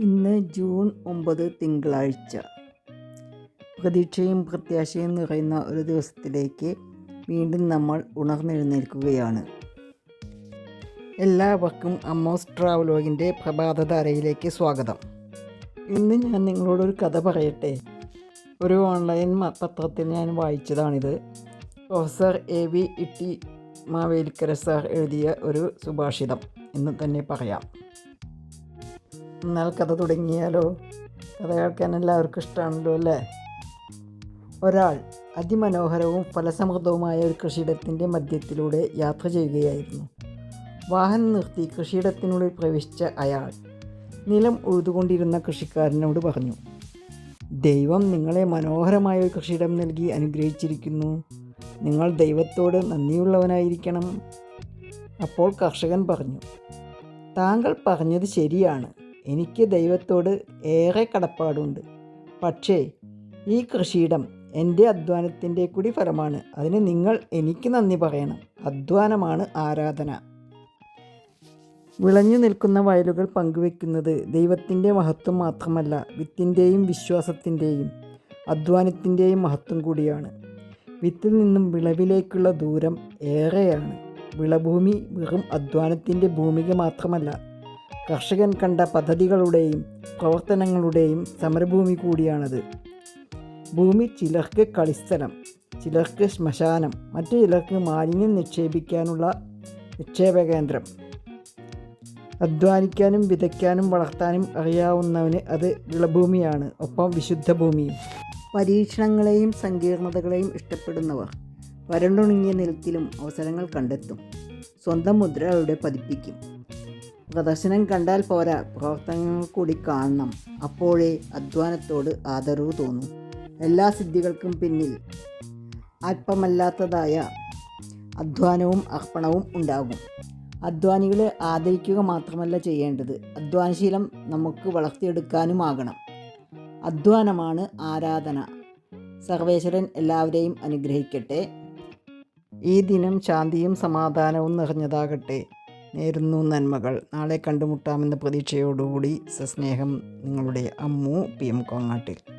ഇന്ന് ജൂൺ ഒമ്പത് തിങ്കളാഴ്ച. പ്രതീക്ഷയും പ്രത്യാശയും നിറയുന്ന ഒരു ദിവസത്തിലേക്ക് വീണ്ടും നമ്മൾ ഉണർന്നെഴുന്നേൽക്കുകയാണ്. എല്ലാവർക്കും അമ്മോസ് ട്രാവലോഗിന്റെ പ്രഭാതധാരയിലേക്ക് സ്വാഗതം. ഇന്ന് ഞാൻ നിങ്ങളോടൊരു കഥ പറയട്ടെ. ഒരു ഓൺലൈൻ പത്രത്തിൽ ഞാൻ വായിച്ചതാണിത്. Professor A V Itty Mavelikkara sir എഴുതിയ ഒരു സുഭാഷിതം എന്ന് തന്നെ പറയാം. എന്നാൽ കഥ തുടങ്ങിയാലോ? കഥ കേൾക്കാൻ എല്ലാവർക്കും ഇഷ്ടമാണല്ലോ അല്ലേ? ഒരാൾ അതിമനോഹരവും ഫലസമൃദ്ധവുമായ ഒരു കൃഷിയിടത്തിന്റെ മധ്യത്തിലൂടെ യാത്ര ചെയ്യുകയായിരുന്നു. വാഹനം നിർത്തി കൃഷിയിടത്തിനുള്ളിൽ പ്രവേശിച്ച അയാൾ നിലം ഉഴുതുകൊണ്ടിരുന്ന കൃഷിക്കാരനോട് പറഞ്ഞു ദൈവം നിങ്ങളെ മനോഹരമായ ഒരു കൃഷിയിടം നൽകി അനുഗ്രഹിച്ചിരിക്കുന്നു. നിങ്ങൾ ദൈവത്തോട് നന്ദിയുള്ളവനായിരിക്കണം. അപ്പോൾ കർഷകൻ പറഞ്ഞു താങ്കൾ പറഞ്ഞത് ശരിയാണ്. എനിക്ക് ദൈവത്തോട് ഏറെ കടപ്പാടുണ്ട്. പക്ഷേ ഈ കൃഷിയിടം എന്റെ അധ്വാനത്തിന്റെ കൂടി ഫലമാണ് അതിന് നിങ്ങൾ എനിക്ക് നന്ദി പറയണം. അധ്വാനമാണ് ആരാധന. വിളഞ്ഞു നിൽക്കുന്ന വയലുകൾ പങ്കുവെക്കുന്നത് ദൈവത്തിന്റെ മഹത്വം മാത്രമല്ല വിത്തിന്റെയും വിശ്വാസത്തിന്റെയും അധ്വാനത്തിന്റെയും മഹത്വം കൂടിയാണ്. വിത്തിൽ നിന്നും വിളവിലേക്കുള്ള ദൂരം ഏറെയാണ്. വിളഭൂമി വെറും അധ്വാനത്തിന്റെ ഭൂമിക മാത്രമല്ല കർഷകൻ കണ്ട പദ്ധതികളുടെയും പ്രവർത്തനങ്ങളുടെയും സമരഭൂമി കൂടിയാണത്. ഭൂമി ചിലർക്ക് കളിസ്ഥലം ചിലർക്ക് ശ്മശാനം മറ്റു ചിലർക്ക് മാലിന്യം നിക്ഷേപിക്കാനുള്ള നിക്ഷേപ കേന്ദ്രം അധ്വാനിക്കാനും വിതയ്ക്കാനും വളർത്താനും അറിയാവുന്നവന് അത് വിളഭൂമിയാണ് ഒപ്പം വിശുദ്ധ ഭൂമിയും. പരീക്ഷണങ്ങളെയും സങ്കീർണതകളെയും ഇഷ്ടപ്പെടുന്നവർ വരണ്ടുണങ്ങിയ നിലത്തിലും അവസരങ്ങൾ കണ്ടെത്തും. സ്വന്തം മുദ്ര അവിടെ പതിപ്പിക്കും. പ്രദർശനം കണ്ടാൽ പോരാ. പ്രവർത്തനങ്ങൾ കൂടി കാണണം. അപ്പോഴേ അധ്വാനത്തോട് ആദരവ് തോന്നും. എല്ലാ സിദ്ധികൾക്കും പിന്നിൽ അല്പമല്ലാത്തതായ അധ്വാനവും അർപ്പണവും ഉണ്ടാകും. അധ്വാനികളെ ആദരിക്കുക മാത്രമല്ല ചെയ്യേണ്ടത്. അധ്വാനശീലം നമുക്ക് വളർത്തിയെടുക്കാനുമാകണം അധ്വാനമാണ് ആരാധന. സർവേശ്വരൻ എല്ലാവരെയും അനുഗ്രഹിക്കട്ടെ. ഈ ദിനം ശാന്തിയും സമാധാനവും നിറഞ്ഞതാകട്ടെ. നേരുന്നു നന്മകൾ. നാളെ കണ്ടുമുട്ടാമെന്ന പ്രതീക്ഷയോടുകൂടി സസ്നേഹം നിങ്ങളുടെ അമ്മു പി എം കോങ്ങാട്ടിൽ.